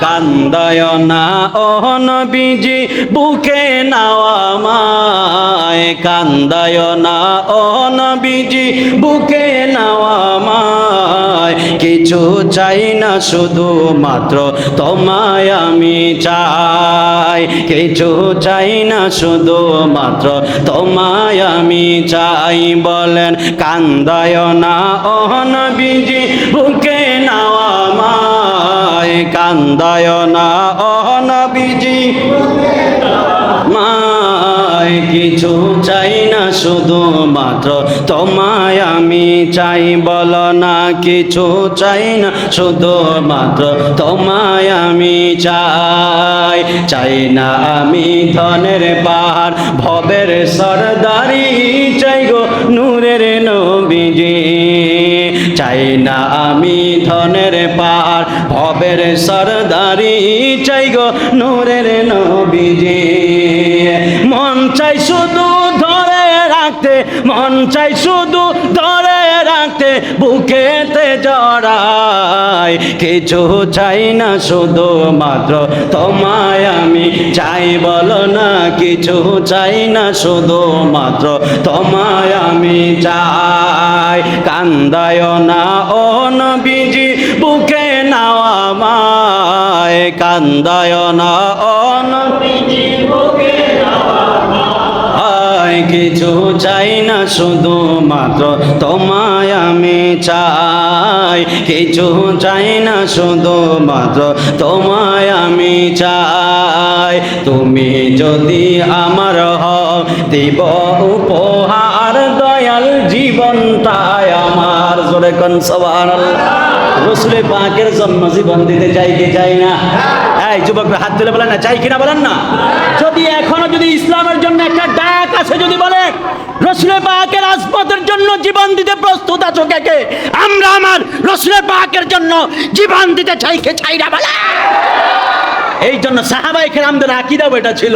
কান্দায় না, ও নবীজি, বুকে নাওয়া মায়। কান্দায় না, ও নবীজি, বুকে নাওয়া কিছু চাই না শুধু মাত্র তোমায় আমি চাই। কিছু চাই না শুধু মাত্র তোমায় আমি চাই। বলেন, কান্দায় না, ও নবীজি, বুকে কান্দায় না, ও নবীজি। মায় কিছু চাই না, শুধু মাত্র তোমায় আমি চাই। বল না, কিছু চাই না, শুধু মাত্র তোমায় আমি চাই। চাই না আমি ধনের পাহাড়, ভবের সরদারি। পাহাড় ভবের সরদারি চাই গো নূরের নবীজি। মন চাই শুধু ধরে রাখতে, মন চাই শুধু ধরে রাখতে, বুকেতে জড়াই। কিছু চাই না শুধু মাত্র তোমায় আমি চাই, বলো না কিছু চাই না শুধু মাত্র তোমায় আমি চাই। কান্দায় না ও নবীজি, বুকে নাওয়া মায় কান্দায় না কিছু চাই না, শুধু মাত্র তোমায় আমি চাই। কিছু চাই না, শুধু মাত্র তোমায় আমি চাই। তুমি যদি আমার হও, দিব উপহার দয়াল জীবনটাই আমার রসুলের জন্ম জীবন দিতে চাই কি চাই না? এই যুবকরা, হাত তুলে বলেন না, চাই কিনা বলেন না? যদি এখনও যদি ইসলামের জন্য একটা ডাক আছে যদি বলে, রসুলের আজপতের জন্য জীবন দিতে প্রস্তুত আছো কে আমরা আমার রসুলের জন্য জীবন দিতে চাই কে চাই না বলে। এই জন্য সাহাবাই খেরামদের আকিদাও এটা ছিল।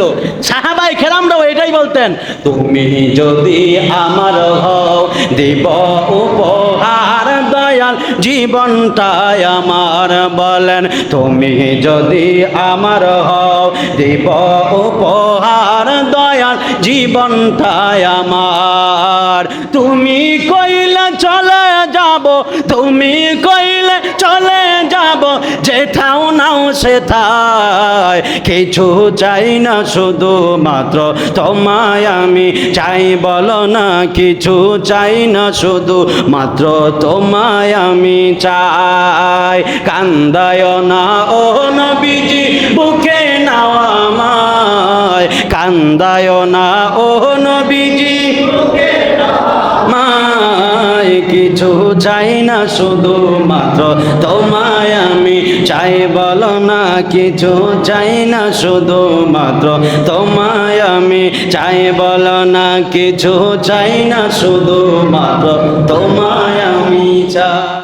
সাহাবাই খেরামরাও এটাই বলতেন, তুমি যদি আমার হও, দিব দয়াল জীবনটাই আমার বলেন, তুমি যদি আমার হও, দিব উপহার দয়াল জীবনটাই আমার। তুমি কইলে চলে যাব, তুমি কইলে চলে যাব যেথাও নাও সেথায়। কিছু চাই না শুধু মাত্র তোমায় আমি চাই, বলো না কিছু চাই না শুধু মাত্র তোমায় আমি চাই। কান্দায় না, ও নবীজি, বুকে নাওয়া মায় কান্দায় না, ও কিছু চাই না শুধু মাত্র তোমায় আমি চাই বলো না, কিছু চাই না শুধু মাত্র তোমায় আমি চাই বলো না, কিছু চাই না শুধু মাত্র তোমায় আমি চাই।